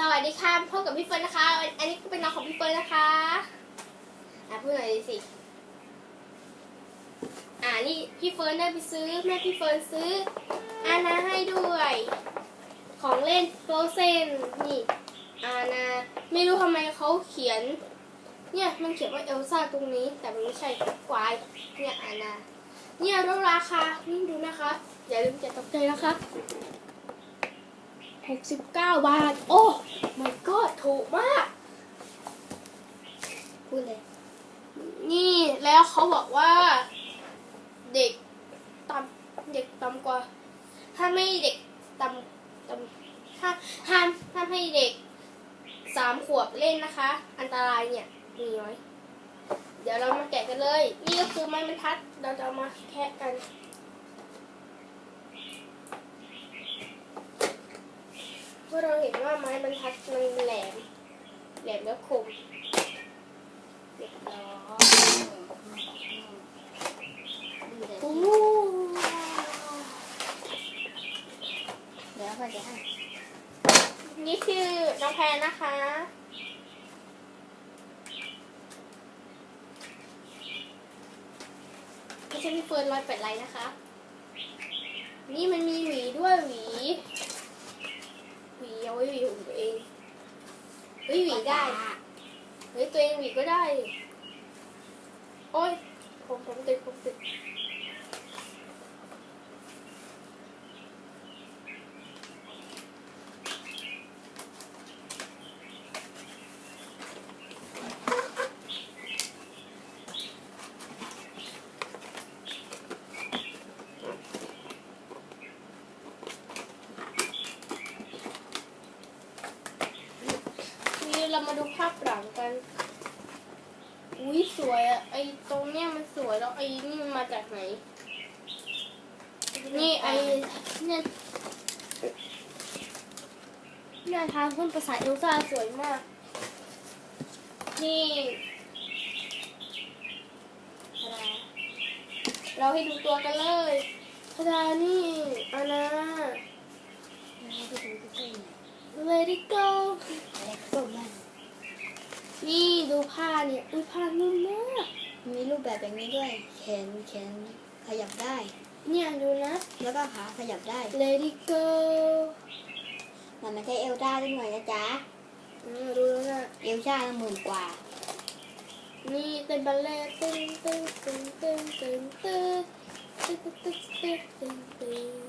สวัสดีค่ะพบกับพี่เฟิร์นนะคะ อันนี้ก็เป็นน้องของพี่เฟิร์นนะคะอะพูดหน่อยดิสิ อ่านี่พี่เฟิร์นได้ไปซื้อแม่พี่เฟิร์นซื้ออานาให้ด้วย ของเล่นโฟเซนนี่อานาไม่รู้ทำไมเขาเขียน เนี่ยมันเขียนว่าเอลซ่าตรงนี้ แต่มันไม่ใช่กวายเนี่ยอานาเนี่ยราคานี่ดูนะคะ อย่าลืมจะตกใจนะคะ 69บาท โอ้ my god ถูกมากพูดเลย นี่แล้วเขาบอกว่า เด็กต่ำเด็กต่ำกว่า ถ้าไม่เด็กต่ำต่ำถ้าห้ามห้ามให้เด็กสามขวบเล่นนะคะ อันตรายเนี่ยมีน้อย เดี๋ยวเรามาแกะกันเลย นี่ก็คือไม้บรรทัด เราจะมาแคะกัน เพราะเราเห็นว่าไม้บรรทัดมันแหลม แหลมแล้วคมเรียบร้อยโอ้เดี๋ยวพ่อจะให้นี่คือน้องแพนนะคะไม่ใช่พี่เฟิร์นร้อยแปดไลน์นะคะ นี่มันมีหวีด้วยหวี หวีเอาไว้หวีของตัวเองเฮ้ยหวีได้เฮ้ยตัวเองหวีก็ได้ โอ้ยผมผมติดผมติด นี่ เรามาดูภาพหลังกัน อุ้ยสวยอะไอตรงเนี้ยมันสวยแล้วไอนี่มันมาจากไหน นี่ไอเนี่ยเนี่ยทางขึ้นภาษาเอลซ่าสวยมาก นี่เราให้ดูตัวกันเลยพดานี่อานา ให้ไปดูที่ไหน Let it go อะไรก็มัน นี่ดู ผ้าเนี่ยอุ้ยผ้านุ่มมากมีรูปแบบแบบนี้ด้วย แขนแขนขยับได้ เนี่ยดูนะ แล้วก็ขาขยับได้ Let it go มันไม่ใช่เอลซ่าด้วยหน่อยนะจ๊ะอืมดูแล้วนะเอลซ่าหมื่นกว่า นี่เต้นบัลเล่ต์ตึ้งตึ้งตึ้งตึ้งตึ้งตึ้งตึ้งตึ้งตึ้งตึ้ง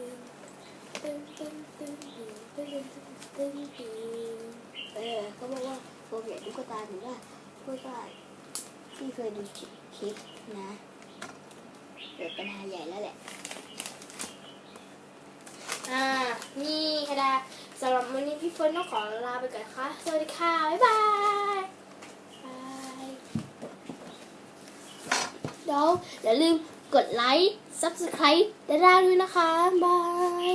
ตึ้งตึ้งตึ้งตึ้งตึ้งตึ้งตึ้งตึ้งตึ้งเออเขาบอกว่าโปรเกตตุ๊กตาถือว่า พูดว่าที่เคยดูคลิปนะเกิดปัญหาใหญ่แล้วแหละ อ่า นี่ค่ะดาสำหรับวันนี้พี่เฟิร์นต้องขอลาไปก่อนนะคะสวัสดีค่ะ บ๊ายบายบายเดี๋ยวอย่าลืมกดไลค์ subscribe ได้ด้วยนะคะ บาย